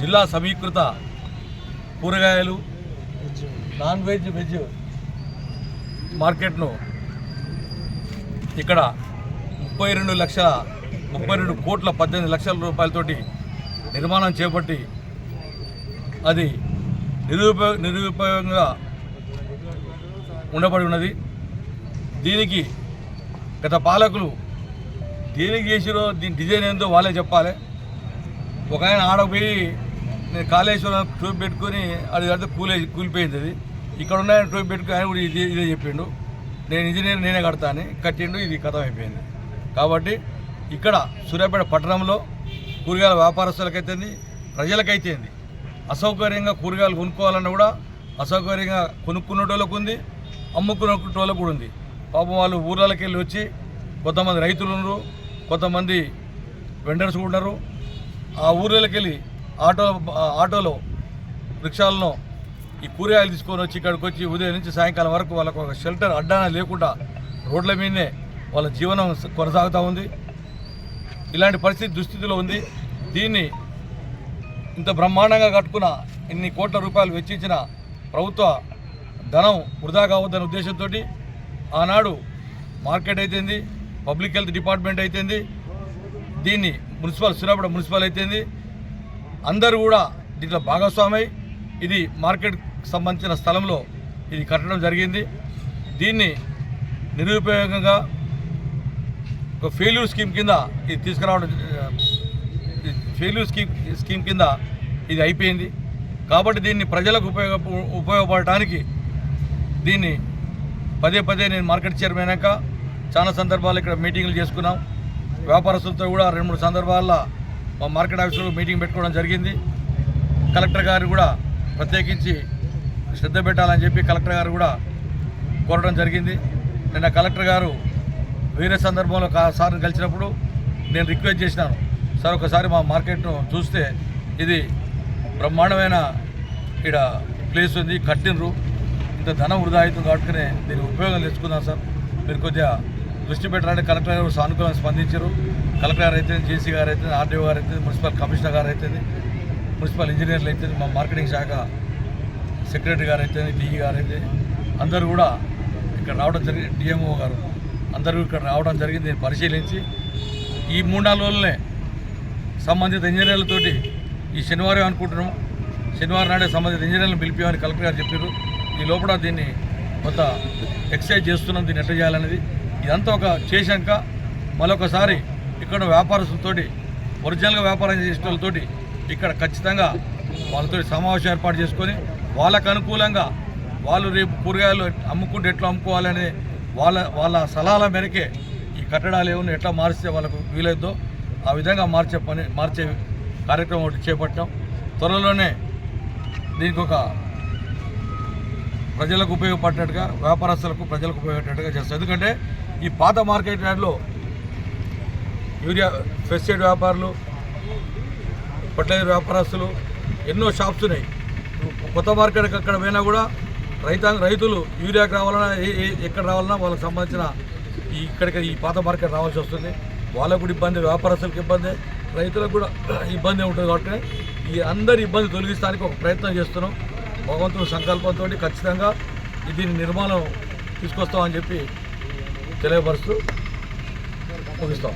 జిల్లా సమీకృత కూరగాయలు నాన్ వెజ్ వెజ్ మార్కెట్ను ఇక్కడ ముప్పై రెండు లక్షల ముప్పై రెండు కోట్ల పద్దెనిమిది లక్షల రూపాయలతోటి నిర్మాణం చేపట్టి అది నిరుపయోగ నిరుపయోగంగా ఉండబడి ఉన్నది. దీనికి గత పాలకులు దేనికి చేసిరో దీని డిజైన్ ఏందో వాళ్ళే చెప్పాలి. ఒక ఆయన ఆడపోయి నేను కాళేశ్వరం ట్యూబ్ పెట్టుకొని అది కడితే కూలే కూలిపోయింది. అది ఇక్కడ ఉన్న ట్యూబ్ పెట్టుకుని ఆయన కూడా ఇదే ఇదే చెప్పిండు. నేను ఇంజనీర్ నేనే కడతాను కట్టిండు ఇది కథం అయిపోయింది కాబట్టి ఇక్కడ సూర్యాపేట పట్టణంలో కూరగాయల వ్యాపారస్తులకైతేంది ప్రజలకైతేంది అసౌకర్యంగా కూరగాయలు కొనుక్కోవాలన్నా కూడా అసౌకర్యంగా కొనుక్కునేటోళ్ళకు ఉంది అమ్ముకునేటోళ్ళకు కూడా ఉంది. పాపం వాళ్ళు ఊర్లకి వెళ్ళి వచ్చి కొంతమంది రైతులు ఉన్నారు కొంతమంది వెండర్స్ కూడా ఉన్నారు. ఆ ఊర్లకి వెళ్ళి ఆటో ఆటోలో రిక్షాలను ఈ కూరగాయలు తీసుకొని వచ్చి ఇక్కడికి వచ్చి ఉదయం నుంచి సాయంకాలం వరకు వాళ్ళకు ఒక షెల్టర్ అడ్డాన లేకుండా రోడ్ల మీదనే వాళ్ళ జీవనం కొనసాగుతూ ఉంది. ఇలాంటి పరిస్థితి దుస్థితిలో ఉంది. దీన్ని ఇంత బ్రహ్మాండంగా కట్టుకున్న ఇన్ని కోట్ల రూపాయలు వెచ్చించిన ప్రభుత్వ ధనం వృధా కావద్దనే ఉద్దేశంతో ఆనాడు మార్కెట్ అయితేంది పబ్లిక్ హెల్త్ డిపార్ట్మెంట్ అయితేంది దీన్ని మున్సిపల్ సురాపడ మున్సిపల్ అయితేంది అందరూ కూడా దీంట్లో భాగస్వామై ఇది మార్కెట్ సంబంధించిన స్థలంలో ఇది కట్టడం జరిగింది. దీన్ని నిరుపయోగంగా ఒక ఫెయిల్యూర్ స్కీమ్ కింద ఇది తీసుకురావడం ఫెయిల్యూర్ స్కీమ్ స్కీమ్ కింద ఇది అయిపోయింది. కాబట్టి దీన్ని ప్రజలకు ఉపయోగ ఉపయోగపడటానికి దీన్ని పదే పదే నేను మార్కెట్ చైర్మన్ అయినాక చాలా సందర్భాలు ఇక్కడ మీటింగ్లు చేసుకున్నాం. వ్యాపారస్తులతో కూడా రెండు మూడు సందర్భాల్లో మా మార్కెట్ ఆఫీసులో మీటింగ్ పెట్టుకోవడం జరిగింది. కలెక్టర్ గారు కూడా ప్రత్యేకించి శ్రద్ధ పెట్టాలని చెప్పి కలెక్టర్ గారు కూడా కోరడం జరిగింది. నిన్న కలెక్టర్ గారు వేరే సందర్భంలో సార్ని కలిసినప్పుడు నేను రిక్వెస్ట్ చేసినాను. సార్ ఒకసారి మా మార్కెట్ను చూస్తే ఇది బ్రహ్మాండమైన ఇక్కడ ప్లేస్ ఉంది కట్టినరు ఇంత ధనం వృధా అవుతుంది కాబట్టి దీని ఉపయోగం తెచ్చుకుందాం సార్. మీరు కొద్దిగా దృష్టి పెట్టడానికి కలెక్టర్ గారు సానుకూలంగా స్పందించారు. కలెక్టర్ గారు అయితే జేసీ గారు అయితే ఆర్డీఓ గారు అయితే మున్సిపల్ కమిషనర్ గారు అయితే మున్సిపల్ ఇంజనీర్లు అయితే మా మార్కెటింగ్ శాఖ సెక్రటరీ గారు అయితే డిఈ గారు అయితే అందరూ కూడా ఇక్కడ రావడం జరిగింది డిఎంఓ గారు అందరూ ఇక్కడ రావడం జరిగింది. దీన్ని పరిశీలించి ఈ మూడు నాలుగు రోజులనే సంబంధిత ఇంజనీర్లతోటి ఈ శనివారం అనుకుంటున్నాము. శనివారం నాడే సంబంధిత ఇంజనీర్లను పిలిపామని కలెక్టర్ గారు చెప్పారు. ఈ లోపల దీన్ని కొంత ఎక్సైజ్ చేస్తున్నాం. దీన్ని ఎట్లా చేయాలనేది ఇదంతా ఒక చేశాక మరొకసారి ఇక్కడ వ్యాపారస్తులతోటి ఒరిజినల్గా వ్యాపారం చేసిన వాళ్ళతోటి ఇక్కడ ఖచ్చితంగా వాళ్ళతో సమావేశం ఏర్పాటు చేసుకొని వాళ్ళకు అనుకూలంగా వాళ్ళు రేపు కూరగాయలు అమ్ముకుంటే ఎట్లా అమ్ముకోవాలనే వాళ్ళ వాళ్ళ సలహాల మేరకే ఈ కట్టడాలు ఏమైనా ఎట్లా మార్చితే వాళ్ళకు వీలైద్దో ఆ విధంగా మార్చే పని మార్చే కార్యక్రమం ఒకటి చేపట్టాం. త్వరలోనే దీనికి ఒక ప్రజలకు ఉపయోగపడేట్టుగా వ్యాపారస్తులకు ప్రజలకు ఉపయోగపడేట్టుగా చేస్తాం ఎందుకంటే ఈ పాత మార్కెట్ యార్డ్లో యూరియా పెస్టిసైడ్ వ్యాపారులు ఫర్టిలైజర్ వ్యాపారస్తులు ఎన్నో షాప్స్ ఉన్నాయి. కొత్త మార్కెట్కి అక్కడ పోయినా కూడా రైతాంగ రైతులు యూరియాకి రావాలన్నా ఏ- ఏ- ఎక్కడ రావాలన్నా వాళ్ళకి సంబంధించిన ఈ ఇక్కడికి ఈ పాత మార్కెట్ రావాల్సి వస్తుంది. వాళ్ళకు కూడా ఇబ్బంది వ్యాపారస్తులకు ఇబ్బంది రైతులకు కూడా ఇబ్బంది ఉంటుంది కాబట్టి ఈ అందరి ఇబ్బంది తొలగిస్తానికి ఒక ప్రయత్నం చేస్తున్నాం. భగవంతుని సంకల్పంతో ఖచ్చితంగా దీని నిర్మాణం తీసుకొస్తామని చెప్పి తెలియపరుస్తూ ముగిస్తాం.